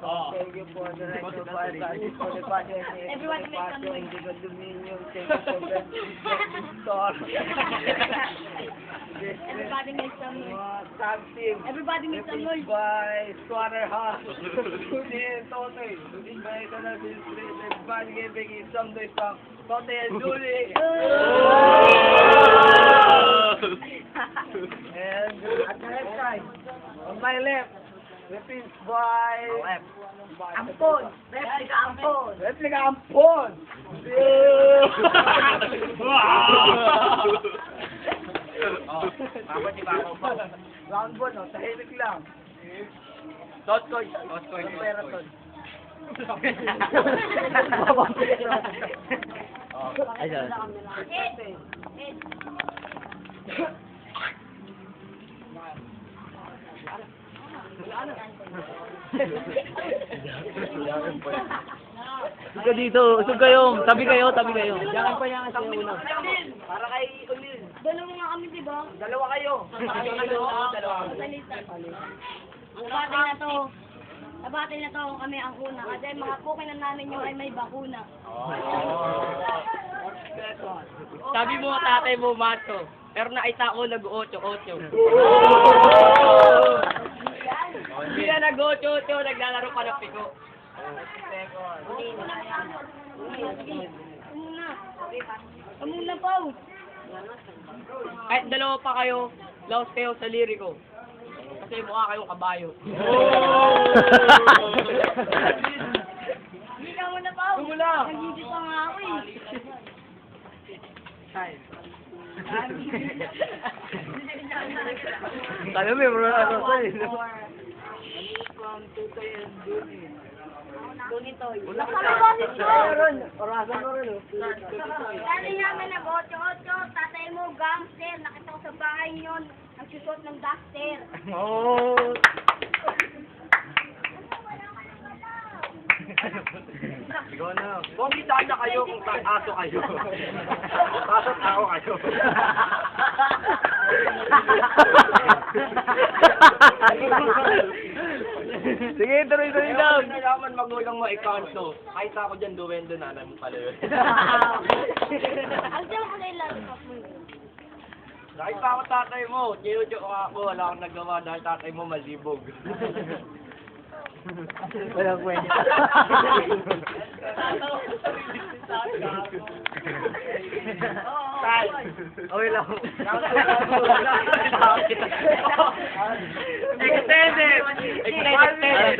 Thank you for the right buy gadgets for the budget. Everyone make some noise. Ko dominion. Thank you for the store. Everybody make some noise. Everybody make some noise. by Swatter House. Hindi, Totoy. Hindi ba ito na celebrated by giving some days from Totoy and Julie. And at the left side, on my left, repeats by Ampon. Replica Ampon. Replica Ampon. Round one, oh, tahimik lang. Totkoy. Totkoy. Peraton. Ayun. Usog Suka dito, suka kayo, tabi kayo, tabi kayo. Diyan pa yan sa ulo. Para kay Ulil. Dalawa nga kami, di ba? Dalawa kayo. Ang bate na to. Sa bate na to kami ang una. Kasi mga kukinan namin yung ay may bakuna. Sabi mo, tatay mo, macho. Pero naita ko, nag-8-8 nag-ocho-ocho. Naglalaro pa ng piko. Umuna. Umuna pa. Kahit dalawa pa kayo, laos kayo sa liriko. Kasi mukha kayong kabayo. Hindi ka muna pa. Tumula. Nagigit pa nga ako eh. Tayo may mga ano sa From Tutoy and Julie. Tunitoy. Wala ka Meron. Orasan mo rin. Dati namin nag-8-8, tatay mo, gangster, nakita ko sa bahay yun, nagsusot ng duster. Oh. Ikaw na. Kung di sana kayo kung saan aso kayo. Aso tao kayo. Sige, tuloy-tuloy Kaya kung nalaman magulang mo ikanto, kahit ako dyan duwendo na, alam mo pala yun. Ang tiyan ko na ilang mo Kahit pa ako tatay mo, chinucho ko ako, wala akong nagawa dahil tatay mo malibog. Walang kwenta. Tay, Okay lang.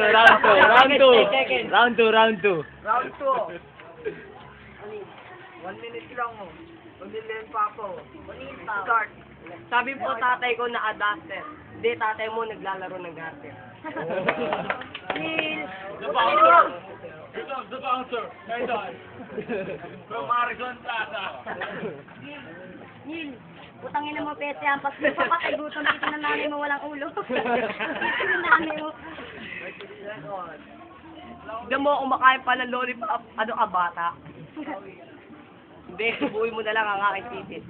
Extended! Round two, round two, round two. Second. Round two, round two. Round two. One minute lang mo. Pagdilim pa ako. Start. Sabi po tatay ko na adapter. Hindi, tatay mo naglalaro ng garter. The bouncer. The bouncer. Idol. From Arizona Plaza. Nil, utangin na mo pete yan, pag papatay gutom dito na nanay mo walang ulo. Dito na nanay mo. Diyan mo kumakain pa ng lollipop, ano ka bata? Hindi, subuhin mo na lang ang aking titit.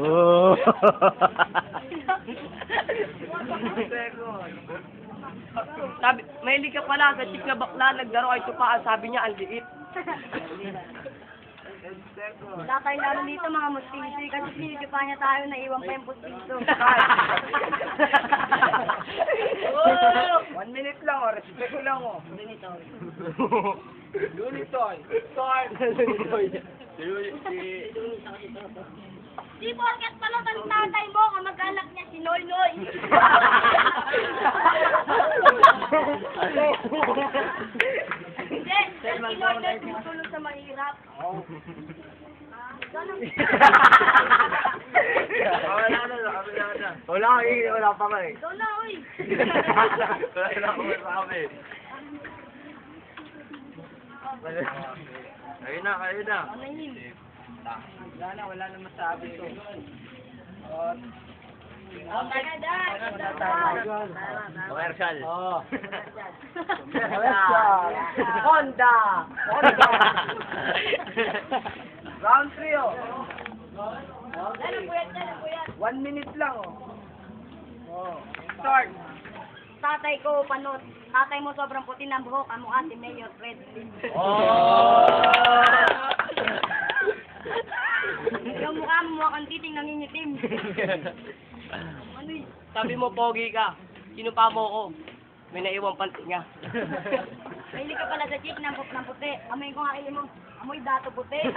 Oh. Sabi, mahilig ka pala sa chick na bakla, naglaro ay tupaan, sabi niya, ang liit. Lakay lalo dito mga mustisi kasi sinisipa niya tayo na iwan pa yung pustiso. One minute lang, oh. Respect ko lang, oh. Lunitoy. Start. Di porket pala ng tatay mo, kamag-anak niya si Noy Noy. Si Noy Noy tumutulong sa mahirap. Ganun. Wala na, wala na. Wala eh, wala pa ka eh. Na, uy. Wala na ako masabi. Ayun na, ayun na. Wala na, wala na masabi to. Uh, Commercial. Oh. Honda. Honda. Round 3 oh. Ano po yan? Ano po yan? One minute lang oh. Oh. Start. tatay ko, panot. Tatay mo sobrang puti ng buhok, ang mukha si Mayor Fred. Yung mukha mo mukhang titing nangingitim. Ano? Sabi mo, pogi ka. Sino pa mo ko? May naiwang panty nga. Mahilig ka pala sa chick ng, put- ng puti. Amoy ko nga mo. Amoy dato puti.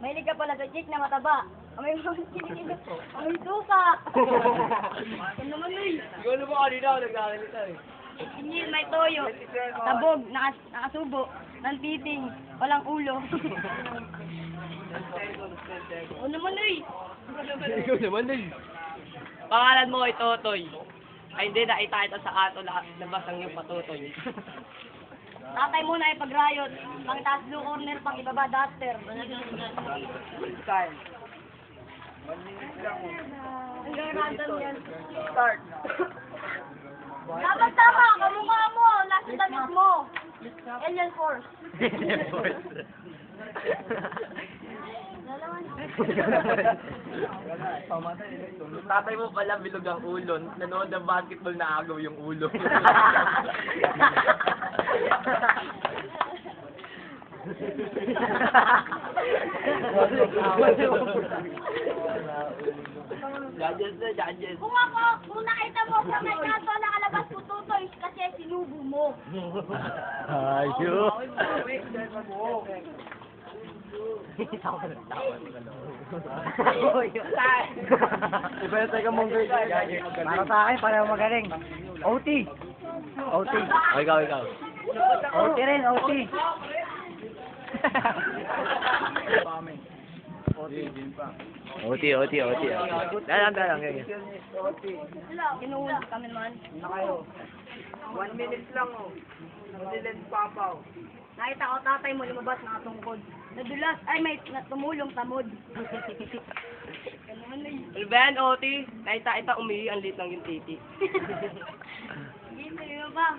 Mahilig ka pala sa chick na mataba. Amoy mo Amoy suka. Ano naman eh. Na ba kanina ako nagkakalita eh. Hindi may toyo. Tabog, nakas, nakasubo. Ng titing. Walang ulo. Ano naman eh. Ikaw naman din. Pangalan mo ay Totoy. Ay hindi, nakita kita sa ato na labas ang iyong patutoy. Tatay muna ay pagrayot. Pang taas blue corner, pang ibaba duster. Oh. Hanggang random yan. Start. Dapat tama, kamukha mo, nasa damit mo. Alien Force. Tatay mo pala bilog ang ulo. Nanood ng basketball na agaw yung ulo. Judges na, judges. Kung ako, kung nakita mo sa may kanto nakalabas ko tutoy kasi sinubo mo. Ayo. Iba yung teka mong grade. Para sa akin, pareho magaling. OT. OT. O, ikaw, ikaw. OT rin, OT. OT, OT, OT. Dalang, dalang. Kinuhulog kami naman. Na kayo. One minute lang oh. Nilin papaw. Nakita ko tatay mo lumabas nakatungkod. Nadulas, ay may na- tumulong tamod. Ganun na yun. Oti? Nakita kita umihi ang lit ng yung titi. Dito yun ba?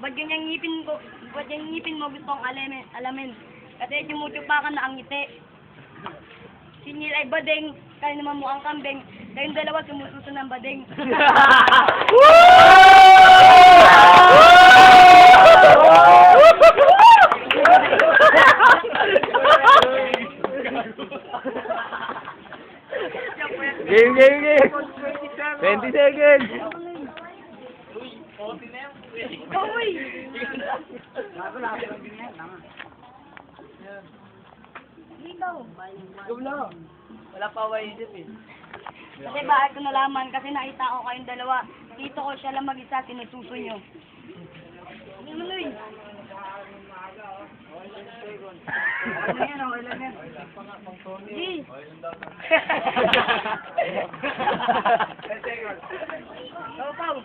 Ba't ganyang ngipin ko, ba't ganyang ngipin mo gusto kong alamin, alamin? Kasi tumutupa ka na ang ngiti. Si Neil ay bading, kayo naman mo ang kambing. Kayong dalawa sumususo ng bading. Game, game, game. 20 seconds. Uy! Ikaw. Wala pa waisip eh. Kasi bakit ko nalaman? Kasi nakita ko kayong dalawa. Dito ko siya lang mag-isa, sinususo nyo. Ano mo? Okay lang yan, okay lang yan. Di. Go, Pao.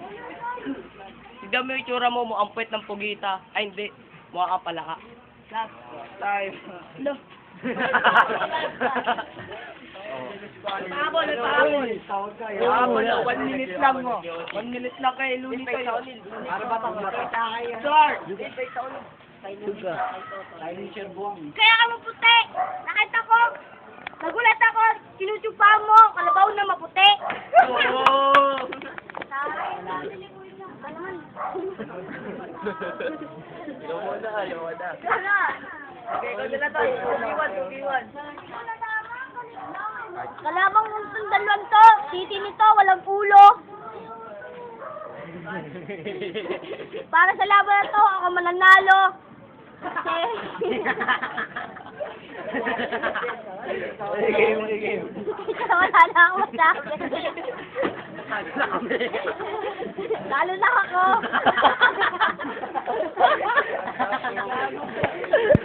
Tignan mo yung itsura mo, mukhang puwet ng pugita. Ay hindi, mukha ka palaka. Last. Time. Lo. Pahabol, pahabol. Pahabol, oh. one minute lang mo. One minute lang kay Luni kayo. Para ba pang Start! Kaya ka mo puti. Nakita ko. Nagulat ako. Sinutupa mo. Kalabaw na maputi. Oh! Ikaw muna, ayaw mo na. Okay, ikaw na tayo. Tugiwan, tugiwan. Kalabang mong dalawang to. Titi nito, walang ulo. Para sa laban na to, ako mananalo. Kasi... Game, game. Wala na ako masabi. Lalo na ako.